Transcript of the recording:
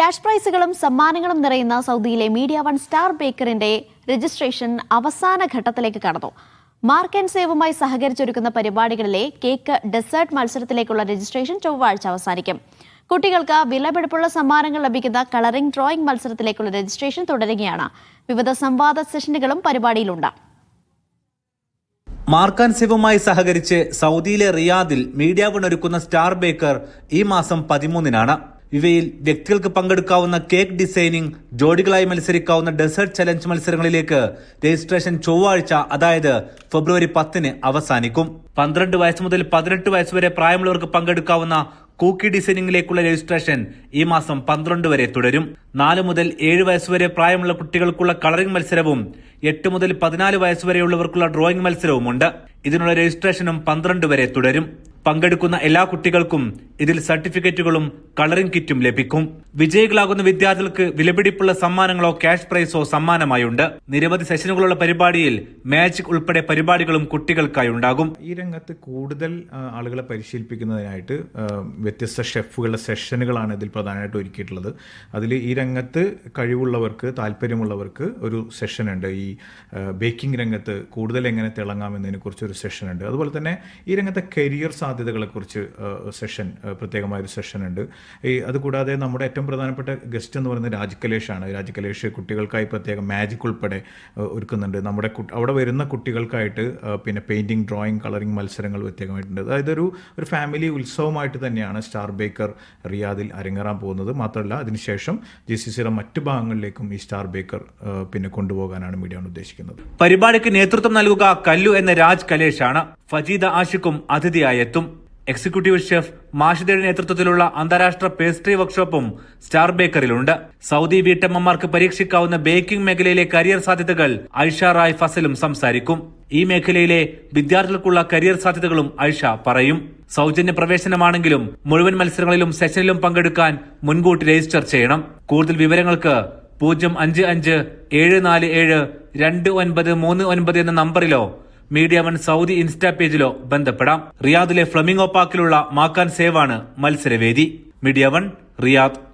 Cash പ്രൈസുകളും സമ്മാനങ്ങളും നിറയുന്ന സൗദിയിലെ മീഡിയ വൺ സ്റ്റാർ ബേക്കറിന്റെ രജിസ്ട്രേഷൻ അവസാന ഘട്ടത്തിലേക്ക് കടന്നു. മാർക്ക് ആൻഡ് സേവുമായി സഹകരിച്ചൊരുക്കുന്ന പരിപാടികളിലെ കേക്ക് ഡെസേർട്ട് മത്സരത്തിലേക്കുള്ള രജിസ്ട്രേഷൻ ചൊവ്വാഴ്ച അവസാനിക്കും. കുട്ടികൾക്ക് വിലപിടിപ്പുള്ള സമ്മാനങ്ങൾ ലഭിക്കുന്ന കളറിംഗ് ഡ്രോയിംഗ് മത്സരത്തിലേക്കുള്ള രജിസ്ട്രേഷൻ തുടരുകയാണ്. വിവിധ സംവാദ സെഷനുകളും പരിപാടിയിലുണ്ട്. മാർക്കാൻ സിവുമായി സഹകരിച്ച് സൗദിയിലെ റിയാദിൽ മീഡിയ വൺ ഒരുക്കുന്ന സ്റ്റാർ ബേക്കർ ഈ മാസം പതിമൂന്നിനാണ്. ഇവയിൽ വ്യക്തികൾക്ക് പങ്കെടുക്കാവുന്ന കേക്ക് ഡിസൈനിങ് ജോഡികളായി മത്സരിക്കാവുന്ന ഡെസേർട്ട് ചലഞ്ച് മത്സരങ്ങളിലേക്ക് രജിസ്ട്രേഷൻ ചൊവ്വാഴ്ച അതായത് ഫെബ്രുവരി പത്തിന് അവസാനിക്കും. പന്ത്രണ്ട് വയസ്സ് മുതൽ പതിനെട്ട് വയസ്സ് വരെ പ്രായമുള്ളവർക്ക് പങ്കെടുക്കാവുന്ന കൂക്കി ഡിസൈനിങ്ങിലേക്കുള്ള രജിസ്ട്രേഷൻ ഈ മാസം പന്ത്രണ്ട് വരെ തുടരും. നാല് മുതൽ ഏഴ് വയസ്സ് വരെ പ്രായമുള്ള കുട്ടികൾക്കുള്ള കളറിംഗ് മത്സരവും എട്ട് മുതൽ പതിനാല് വയസ്സ് വരെയുള്ളവർക്കുള്ള ഡ്രോയിംഗ് മത്സരവുമുണ്ട് ഇതിനുള്ള രജിസ്ട്രേഷനും പന്ത്രണ്ട് വരെ തുടരും. പങ്കെടുക്കുന്ന എല്ലാ കുട്ടികൾക്കും ഇതിൽ സർട്ടിഫിക്കറ്റുകളും കളറിംഗ് കിറ്റും ലഭിക്കും. വിജയികളാകുന്ന വിദ്യാർത്ഥികൾക്ക് വിലപിടിപ്പുള്ള സമ്മാനങ്ങളോ ക്യാഷ് പ്രൈസോ സമ്മാനമായുണ്ട്. നിരവധി സെഷനുകളുള്ള പരിപാടിയിൽ മാജിക് ഉൾപ്പെടെ പരിപാടികളും കുട്ടികൾക്കായി ഉണ്ടാകും. ഈ രംഗത്ത് കൂടുതൽ ആളുകളെ പരിശീലിപ്പിക്കുന്നതിനായിട്ട് വ്യത്യസ്ത ഷെഫുകളുടെ സെഷനുകളാണ് ഇതിൽ പ്രധാനമായിട്ട് ഒരുക്കിയിട്ടുള്ളത്. അതിൽ ഈ രംഗത്ത് കഴിവുള്ളവർക്ക് താല്പര്യമുള്ളവർക്ക് ഒരു സെഷൻ ഉണ്ട് ഈ ബേക്കിംഗ് രംഗത്ത് കൂടുതൽ എങ്ങനെ തിളങ്ങാമെന്നതിനെ കുറിച്ച് ഒരു സെഷൻ ഉണ്ട് അതുപോലെ തന്നെ ഈ രംഗത്തെ കരിയർ സാധ്യതകളെക്കുറിച്ച് സെഷൻ പ്രത്യേകമായൊരു സെഷൻ ഉണ്ട് ഈ അതുകൂടാതെ നമ്മുടെ ഏറ്റവും പ്രധാനപ്പെട്ട ഗസ്റ്റ് എന്ന് പറയുന്നത് രാജകലേഷാണ് രാജകലേഷ് കുട്ടികൾക്കായി പ്രത്യേകം മാജിക് ഉൾപ്പെടെ ഒരുക്കുന്നുണ്ട്. നമ്മുടെ അവിടെ വരുന്ന കുട്ടികൾക്കായിട്ട് പിന്നെ പെയിന്റിങ് ഡ്രോയിങ് കളറിങ് മത്സരങ്ങൾ പ്രത്യേകമായിട്ടുണ്ട് അതായത് ഒരു ഒരു ഫാമിലി ഉത്സവമായിട്ട് തന്നെയാണ് സ്റ്റാർ ബേക്കർ റിയാദിൽ അരങ്ങേറാൻ പോകുന്നത്. മാത്രമല്ല അതിനുശേഷം ജി സി സിയുടെ മറ്റു ഭാഗങ്ങളിലേക്കും ഈ സ്റ്റാർ ബേക്കർ പിന്നെ കൊണ്ടുപോകാനാണ് മീഡിയ ഉദ്ദേശിക്കുന്നത്. പരിപാടിക്ക് നേതൃത്വം നൽകുക കല്ലു എന്ന രാജ് കലേഷാണ് ഫജീദ ആഷിക്കും അതിഥിയായി എത്തും. എക്സിക്യൂട്ടീവ് ഷെഫ് മാഷിദയുടെ നേതൃത്വത്തിലുള്ള അന്താരാഷ്ട്ര പേസ്ട്രി വർക്ക്ഷോപ്പും സ്റ്റാർ ബേക്കറിലുണ്ട് സൗദി വീട്ടമ്മമാർക്ക് പരീക്ഷിക്കാവുന്ന ബേക്കിംഗ് മേഖലയിലെ കരിയർ സാധ്യതകൾ ഐഷ റായ് ഫസലും സംസാരിക്കും. ഈ മേഖലയിലെ വിദ്യാർത്ഥികൾക്കുള്ള കരിയർ സാധ്യതകളും ഐഷ പറയും. സൗജന്യ പ്രവേശനമാണെങ്കിലും മുഴുവൻ മത്സരങ്ങളിലും സെഷനിലും പങ്കെടുക്കാൻ മുൻകൂട്ടി രജിസ്റ്റർ ചെയ്യണം. കൂടുതൽ വിവരങ്ങൾക്ക് പൂജ്യം അഞ്ച് അഞ്ച് ഏഴ് നാല് ഏഴ് രണ്ട് ഒൻപത് മൂന്ന് ഒൻപത് എന്ന നമ്പറിലോ മീഡിയ വൺ സൗദി ഇൻസ്റ്റാ പേജിലോ ബന്ധപ്പെടാം. റിയാദിലെ ഫ്ലമിംഗോ പാർക്കിലുള്ള മാക്കാൻ സേവാണ് മത്സരവേദി. Media one Riyadh.